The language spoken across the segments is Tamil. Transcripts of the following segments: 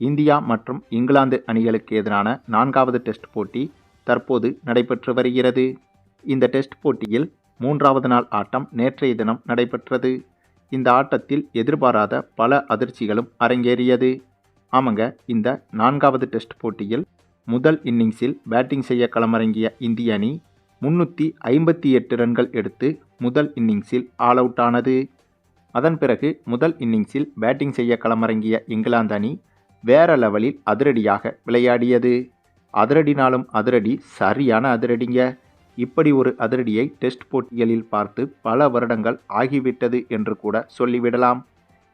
இந்தியா மற்றும் இங்கிலாந்து அணிகளுக்கு எதிரான நான்காவது டெஸ்ட் போட்டி தற்போது நடைபெற்று வருகிறது. இந்த டெஸ்ட் போட்டியில் மூன்றாவது நாள் ஆட்டம் நேற்றைய தினம் நடைபெற்றது. இந்த ஆட்டத்தில் எதிர்பாராத பல அதிர்ச்சிகளும் அரங்கேறியது. ஆமாங்க இந்த நான்காவது டெஸ்ட் போட்டியில் முதல் இன்னிங்ஸில் பேட்டிங் செய்ய களமிறங்கிய இந்திய அணி முன்னூற்றி ஐம்பத்தி எட்டு ரன்கள் எடுத்து முதல் இன்னிங்ஸில் ஆல் அவுட் ஆனது அதன் பிறகு முதல் இன்னிங்ஸில் பேட்டிங் செய்ய களமிறங்கிய இங்கிலாந்து அணி வேற லெவலில் அதிரடியாக விளையாடியது. அதிரடினாலும் அதிரடி சரியான அதிரடிங்க. இப்படி ஒரு அதிரடியை டெஸ்ட் போட்டிகளில் பார்த்து பல வருடங்கள் ஆகிவிட்டது என்று கூட சொல்லிவிடலாம்.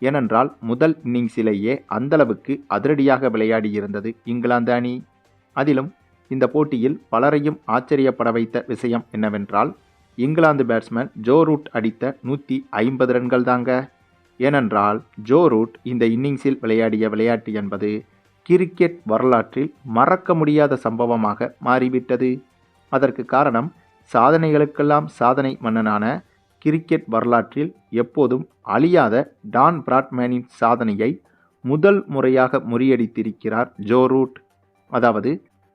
ஏனென்றால் முதல் இன்னிங்ஸிலேயே அந்தளவுக்கு அதிரடியாக விளையாடியிருந்தது இங்கிலாந்து அணி. அதிலும் இந்த போட்டியில் பலரையும் ஆச்சரியப்பட வைத்த விஷயம் என்னவென்றால் இங்கிலாந்து பேட்ஸ்மேன் ஜோ ரூட் அடித்த நூற்றி ஐம்பது ரன்கள் தாங்க. ஏனென்றால் ஜோ ரூட் இந்த இன்னிங்ஸில் விளையாடிய விளையாட்டு என்பது கிரிக்கெட் வரலாற்றில் மறக்க முடியாத சம்பவமாக மாறிவிட்டது. அதற்கு காரணம் சாதனைகளுக்கெல்லாம் சாதனை மன்னனான கிரிக்கெட் வரலாற்றில் எப்போதும் அழியாத டான் பிராட்மேனின் சாதனையை முதல் முறையாக முறியடித்திருக்கிறார் ஜோ ரூட். அதாவது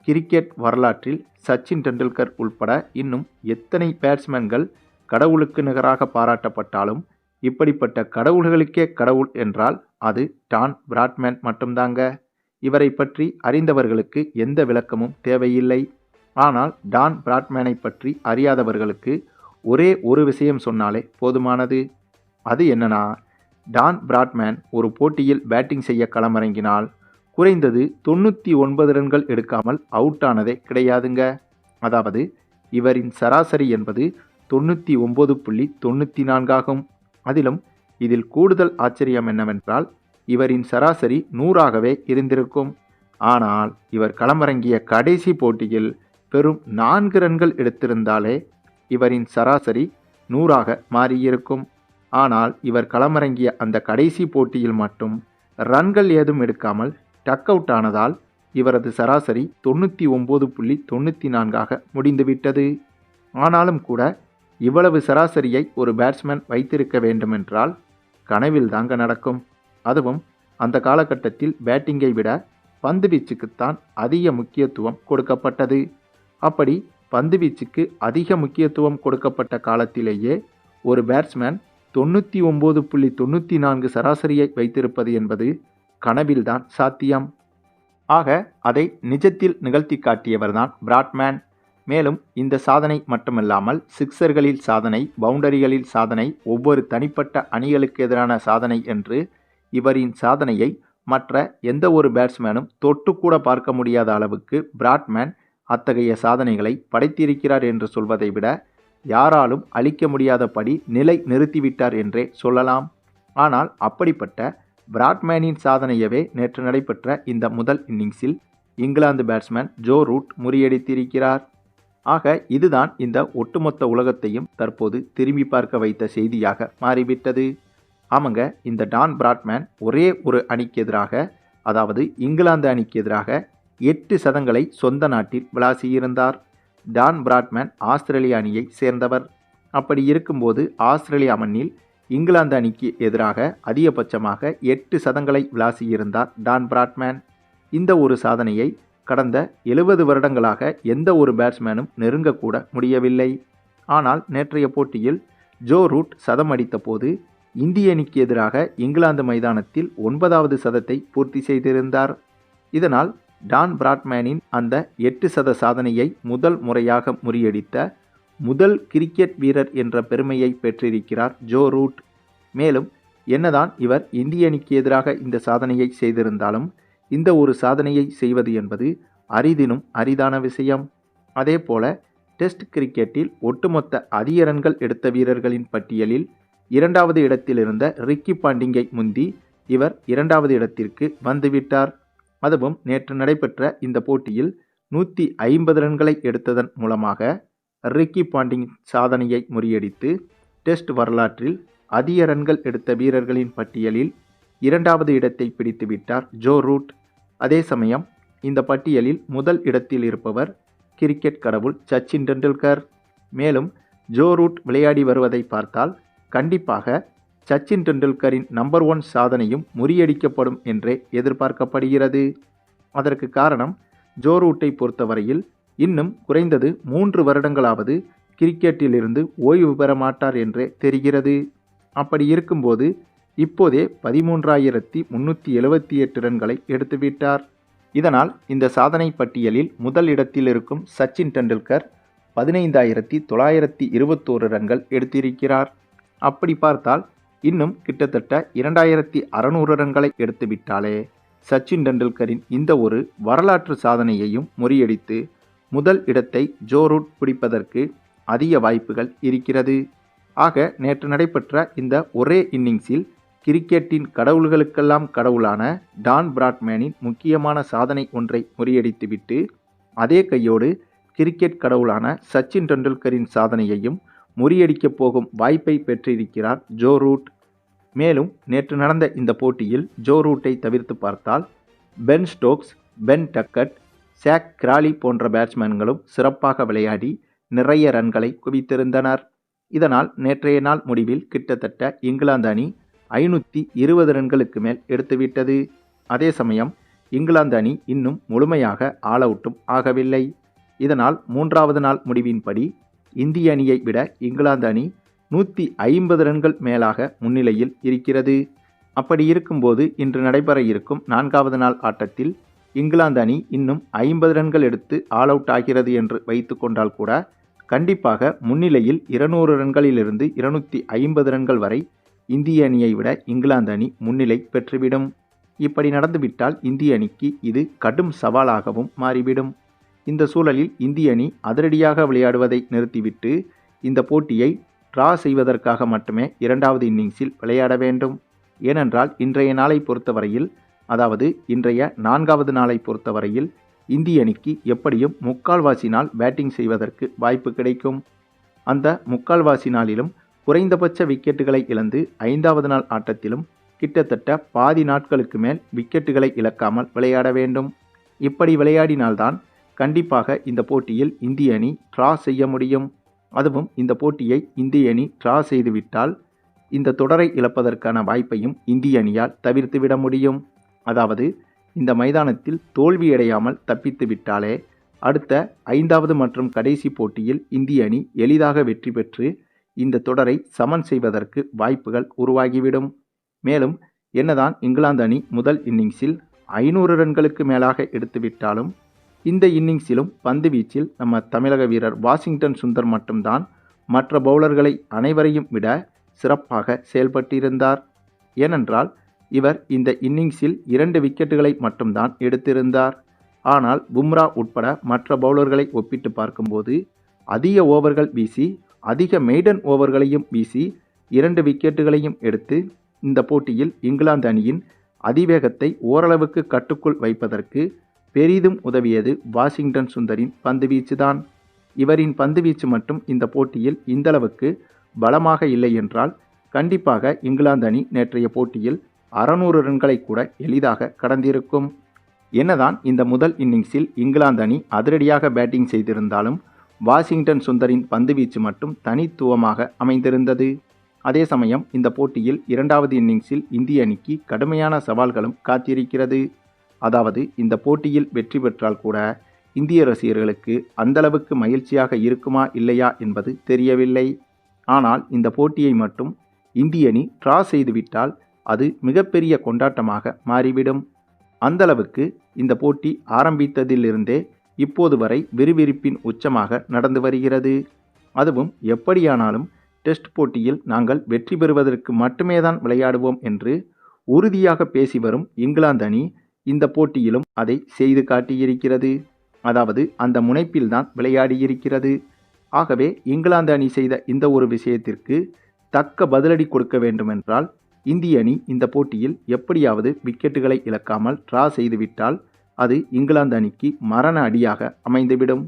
கிரிக்கெட் வரலாற்றில் சச்சின் டெண்டுல்கர் உள்பட இன்னும் எத்தனை பேட்ஸ்மேன்கள் கடவுளுக்கு நிகராக பாராட்டப்பட்டாலும் இப்படிப்பட்ட கடவுள்களுக்கே கடவுள் என்றால் அது டான் பிராட்மேன் மட்டும்தாங்க. இவரை பற்றி அறிந்தவர்களுக்கு எந்த விளக்கமும் தேவையில்லை. ஆனால் டான் பிராட்மேனை பற்றி அறியாதவர்களுக்கு ஒரே ஒரு விஷயம் சொன்னாலே போதுமானது. அது என்னன்னா டான் பிராட்மேன் ஒரு போட்டியில் பேட்டிங் செய்ய களமிறங்கினால் குறைந்தது தொண்ணூற்றி ஒன்பது ரன்கள் எடுக்காமல் அவுட் ஆனதே கிடையாதுங்க. அதாவது இவரின் சராசரி என்பது தொண்ணூற்றி ஒம்பது புள்ளி தொண்ணூற்றி நான்காகும் அதிலும் இதில் கூடுதல் ஆச்சரியம் என்னவென்றால் இவரின் சராசரி நூறாகவே இருந்திருக்கும். ஆனால் இவர் களமிறங்கிய கடைசி போட்டியில் பெரும் நான்கு ரன்கள் எடுத்திருந்தாலே இவரின் சராசரி நூறாக மாறியிருக்கும். ஆனால் இவர் களமிறங்கிய அந்த கடைசி போட்டியில் மட்டும் ரன்கள் ஏதும் எடுக்காமல் டக் அவுட் ஆனதால் இவரது சராசரி தொண்ணூற்றி ஒம்பது புள்ளி தொண்ணூற்றி நான்காக முடிந்துவிட்டது. ஆனாலும் கூட இவ்வளவு சராசரியை ஒரு பேட்ஸ்மேன் வைத்திருக்க வேண்டுமென்றால் கனவில் தாங்க நடக்கும். அதுவும் அந்த காலகட்டத்தில் பேட்டிங்கை விட பந்து வீச்சுக்குத்தான் அதிக முக்கியத்துவம் கொடுக்கப்பட்டது. அப்படி பந்து வீச்சுக்கு அதிக முக்கியத்துவம் கொடுக்கப்பட்ட காலத்திலேயே ஒரு பேட்ஸ்மேன் தொண்ணூற்றி ஒம்பது புள்ளி தொண்ணூற்றி நான்கு சராசரியை வைத்திருப்பது என்பது கனவில்தான் சாத்தியம். ஆக அதை நிஜத்தில் நிகழ்த்தி காட்டியவர்தான் பிராட்மேன் மேலும் இந்த சாதனை மட்டுமல்லாமல் சிக்சர்களில் சாதனை பவுண்டரிகளில் சாதனை ஒவ்வொரு தனிப்பட்ட அணிகளுக்கு எதிரான சாதனை என்று இவரின் சாதனையை மற்ற எந்த ஒரு பேட்ஸ்மேனும் தொட்டுக்கூட பார்க்க முடியாத அளவுக்கு பிராட்மேன் அத்தகைய சாதனைகளை படைத்திருக்கிறார் என்று சொல்வதை விட யாராலும் அழிக்க முடியாதபடி நிலை நிறுத்திவிட்டார் என்றே சொல்லலாம். ஆனால் அப்படிப்பட்ட பிராட்மேனின் சாதனையவே நேற்று நடைபெற்ற இந்த முதல் இன்னிங்ஸில் இங்கிலாந்து பேட்ஸ்மேன் ஜோ ரூட் முறியடித்திருக்கிறார். ஆக இதுதான் இந்த ஒட்டுமொத்த உலகத்தையும் தற்போது திரும்பி பார்க்க வைத்த செய்தியாக மாறிவிட்டது. ஆமாங்க இந்த டான் பிராட்மேன் ஒரே ஒரு அணிக்கு எதிராக அதாவது இங்கிலாந்து அணிக்கு எதிராக எட்டு சதங்களை சொந்த நாட்டில் விளாசியிருந்தார். டான் பிராட்மேன் ஆஸ்திரேலிய அணியை சேர்ந்தவர். அப்படி இருக்கும்போது ஆஸ்திரேலியா மண்ணில் இங்கிலாந்து அணிக்கு எதிராக அதிகபட்சமாக எட்டு சதங்களை விளாசியிருந்தார் டான் பிராட்மேன். இந்த ஒரு சாதனையை கடந்த எழுபது வருடங்களாக எந்த ஒரு பேட்ஸ்மேனும் நெருங்கக்கூட முடியவில்லை. ஆனால் நேற்றைய போட்டியில் ஜோ ரூட் சதம் அடித்த போது இந்திய அணிக்கு எதிராக இங்கிலாந்து மைதானத்தில் ஒன்பதாவது சதத்தை பூர்த்தி செய்திருந்தார். இதனால் டான் பிராட்மேனின் அந்த எட்டு சத சாதனையை முதல் முறையாக முறியடித்த முதல் கிரிக்கெட் வீரர் என்ற பெருமையை பெற்றிருக்கிறார் ஜோ ரூட். மேலும் என்னதான் இவர் இந்திய அணிக்கு எதிராக இந்த சாதனையை செய்திருந்தாலும் இந்த ஒரு சாதனையை செய்வது என்பது அரிதினும் அரிதான விஷயம். அதே போல டெஸ்ட் கிரிக்கெட்டில் ஒட்டுமொத்த அதிக ரன்கள் எடுத்த வீரர்களின் பட்டியலில் இரண்டாவது இடத்தில் இருந்த ரிக்கி பாண்டிங்கை முந்தி இவர் இரண்டாவது இடத்திற்கு வந்துவிட்டார். அதுவும் நேற்று நடைபெற்ற இந்த போட்டியில் நூற்றி ஐம்பது ரன்களை எடுத்ததன் மூலமாக ரிக்கி பாண்டிங் சாதனையை முறியடித்து டெஸ்ட் வரலாற்றில் அதிக ரன்கள் எடுத்த வீரர்களின் பட்டியலில் இரண்டாவது இடத்தை பிடித்துவிட்டார் ஜோ ரூட். அதே சமயம் இந்த பட்டியலில் முதல் இடத்தில் இருப்பவர் கிரிக்கெட் கடவுள் சச்சின் டெண்டுல்கர். மேலும் ஜோ ரூட் விளையாடி வருவதை பார்த்தால் கண்டிப்பாக சச்சின் டெண்டுல்கரின் நம்பர் ஒன் சாதனையும் முறியடிக்கப்படும் என்றே எதிர்பார்க்கப்படுகிறது. அதற்கு காரணம் ஜோ ரூட்டை பொறுத்தவரையில் இன்னும் குறைந்தது மூன்று வருடங்களாவது கிரிக்கெட்டிலிருந்து ஓய்வு பெற மாட்டார் என்றே தெரிகிறது. அப்படி இருக்கும்போது இப்போதே பதிமூன்றாயிரத்தி முன்னூற்றி எழுபத்தி எட்டு ரன்களை எடுத்துவிட்டார் இதனால் இந்த சாதனை பட்டியலில் முதல் இடத்தில் இருக்கும் சச்சின் டெண்டுல்கர் பதினைந்தாயிரத்தி தொள்ளாயிரத்தி இருபத்தோரு ரன்கள் எடுத்திருக்கிறார். அப்படி பார்த்தால் இன்னும் கிட்டத்தட்ட இரண்டாயிரத்தி அறநூறு ரன்களை எடுத்துவிட்டாலே சச்சின் டெண்டுல்கரின் இந்த ஒரு வரலாற்று சாதனையையும் முறியடித்து முதல் இடத்தை ஜோ ரூட் பிடிப்பதற்கு அதிக வாய்ப்புகள் இருக்கிறது. ஆக நேற்று நடைபெற்ற இந்த ஒரே இன்னிங்ஸில் கிரிக்கெட்டின் கடவுள்களுக்கெல்லாம் கடவுளான டான் பிராட்மேனின் முக்கியமான சாதனை ஒன்றை முறியடித்துவிட்டு அதே கையோடு கிரிக்கெட் கடவுளான சச்சின் டெண்டுல்கரின் சாதனையையும் முறியடிக்கப் போகும் வாய்ப்பை பெற்றிருக்கிறார் ஜோ ரூட். மேலும் நேற்று நடந்த இந்த போட்டியில் ஜோ ரூட்டை தவிர்த்து பார்த்தால் Ben Stokes Ben Duckett Zak Crawley போன்ற பேட்ஸ்மேன்களும் சிறப்பாக விளையாடி நிறைய ரன்களை குவித்திருந்தனர். இதனால் நேற்றைய நாள் முடிவில் கிட்டத்தட்ட இங்கிலாந்து அணி ஐநூற்றி இருபது ரன்களுக்கு மேல் எடுத்துவிட்டது. அதே சமயம் இங்கிலாந்து அணி இன்னும் முழுமையாக ஆல் அவுட்டும் ஆகவில்லை. இதனால் மூன்றாவது நாள் முடிவின்படி இந்திய அணியை விட இங்கிலாந்து அணி நூற்றி ஐம்பது ரன்கள் மேலாக முன்னிலையில் இருக்கிறது. அப்படி இருக்கும்போது இன்று நடைபெற இருக்கும் நான்காவது நாள் ஆட்டத்தில் இங்கிலாந்து அணி இன்னும் ஐம்பது ரன்கள் எடுத்து ஆல் அவுட் ஆகிறது என்று வைத்து கொண்டால் கூட கண்டிப்பாக முன்னிலையில் இருநூறு ரன்களிலிருந்து இருநூற்றி ஐம்பது ரன்கள் வரை இந்திய அணியை விட இங்கிலாந்து அணி முன்னிலை பெற்றுவிடும். இப்படி நடந்துவிட்டால் இந்திய அணிக்கு இது கடும் சவாலாகவும் மாறிவிடும். இந்த சூழலில் இந்திய அணி அதிரடியாக விளையாடுவதை நிறுத்திவிட்டு இந்த போட்டியை டிரா செய்வதற்காக மட்டுமே இரண்டாவது இன்னிங்ஸில் விளையாட வேண்டும். ஏனென்றால் இன்றைய நாளை பொறுத்தவரையில் அதாவது இன்றைய நான்காவது நாளை பொறுத்தவரையில் இந்திய அணிக்கு எப்படியும் முக்கால்வாசி நாள் பேட்டிங் செய்வதற்கு வாய்ப்பு கிடைக்கும். அந்த முக்கால்வாசி நாளிலும் குறைந்தபட்ச விக்கெட்டுகளை இழந்து ஐந்தாவது நாள் ஆட்டத்திலும் கிட்டத்தட்ட பாதி நாட்களுக்கு மேல் விக்கெட்டுகளை இழக்காமல் விளையாட வேண்டும். இப்படி விளையாடினால்தான் கண்டிப்பாக இந்த போட்டியில் இந்திய அணி ட்ரா செய்ய முடியும். அதுவும் இந்த போட்டியை இந்திய அணி ட்ரா செய்துவிட்டால் இந்த தொடரை இழப்பதற்கான வாய்ப்பையும் இந்திய அணியால் தவிர்த்துவிட முடியும். அதாவது இந்த மைதானத்தில் தோல்வியடையாமல் தப்பித்து விட்டாலே அடுத்த ஐந்தாவது மற்றும் கடைசி போட்டியில் இந்திய அணி எளிதாக வெற்றி பெற்று இந்த தொடரை சமன் செய்வதற்கு வாய்ப்புகள் உருவாகிவிடும். மேலும் என்னதான் இங்கிலாந்து அணி முதல் இன்னிங்ஸில் ஐநூறு ரன்களுக்கு மேலாக எடுத்துவிட்டாலும் இந்த இன்னிங்ஸிலும் பந்து வீச்சில் நம்ம தமிழக வீரர் வாஷிங்டன் சுந்தர் மட்டும்தான் மற்ற பவுலர்களை அனைவரையும் விட சிறப்பாக செயல்பட்டிருந்தார். ஏனென்றால் இவர் இந்த இன்னிங்ஸில் இரண்டு விக்கெட்டுகளை மட்டும்தான் எடுத்திருந்தார். ஆனால் பும்ரா உட்பட மற்ற பவுலர்களை ஒப்பிட்டு பார்க்கும்போது அதிக ஓவர்கள் வீசி அதிக மெய்டன் ஓவர்களையும் வீசி இரண்டு விக்கெட்டுகளையும் எடுத்து இந்த போட்டியில் இங்கிலாந்து அணியின் அதிவேகத்தை ஓரளவுக்கு கட்டுக்குள் வைப்பதற்கு பெரிதும் உதவியது வாஷிங்டன் சுந்தரின் பந்துவீச்சுதான் இவரின் பந்துவீச்சு மட்டும் இந்த போட்டியில் இந்தளவுக்கு பலமாக இல்லை என்றால் கண்டிப்பாக இங்கிலாந்து அணி நேற்றைய போட்டியில் அறநூறு ரன்களை கூட எளிதாக கடந்திருக்கும். என்னதான் இந்த முதல் இன்னிங்ஸில் இங்கிலாந்து அணி அதிரடியாக பேட்டிங் செய்திருந்தாலும் வாஷிங்டன் சுந்தரின் பந்துவீச்சு மட்டும் தனித்துவமாக அமைந்திருந்தது. அதே சமயம் இந்த போட்டியில் இரண்டாவது இன்னிங்ஸில் இந்திய அணிக்கு கடுமையான சவால்களும் காத்திருக்கிறது. அதாவது இந்த போட்டியில் வெற்றி பெற்றால் கூட இந்திய ரசிகர்களுக்கு அந்தளவுக்கு மகிழ்ச்சியாக இருக்குமா இல்லையா என்பது தெரியவில்லை. ஆனால் இந்த போட்டியை மட்டும் இந்திய அணி ட்ரா செய்துவிட்டால் அது மிகப்பெரிய கொண்டாட்டமாக மாறிவிடும். அந்தளவுக்கு இந்த போட்டி ஆரம்பித்ததிலிருந்தே இப்போது வரை விறுவிறுப்பின் உச்சமாக நடந்து வருகிறது. அதுவும் எப்படியானாலும் டெஸ்ட் போட்டியில் நாங்கள் வெற்றி பெறுவதற்கு மட்டுமே தான் விளையாடுவோம் என்று உறுதியாக பேசி வரும் இங்கிலாந்து அணி இந்த போட்டியிலும் அதை செய்து காட்டியிருக்கிறது. அதாவது அந்த முனைப்பில்தான் விளையாடியிருக்கிறது. ஆகவே இங்கிலாந்து அணி செய்த இந்த ஒரு விஷயத்திற்கு தக்க பதிலடி கொடுக்க வேண்டுமென்றால் இந்திய அணி இந்த போட்டியில் எப்படியாவது விக்கெட்டுகளை இழக்காமல் ட்ரா செய்துவிட்டால் அது இங்கிலாந்து அணிக்கு மரண அடியாக அமைந்துவிடும்.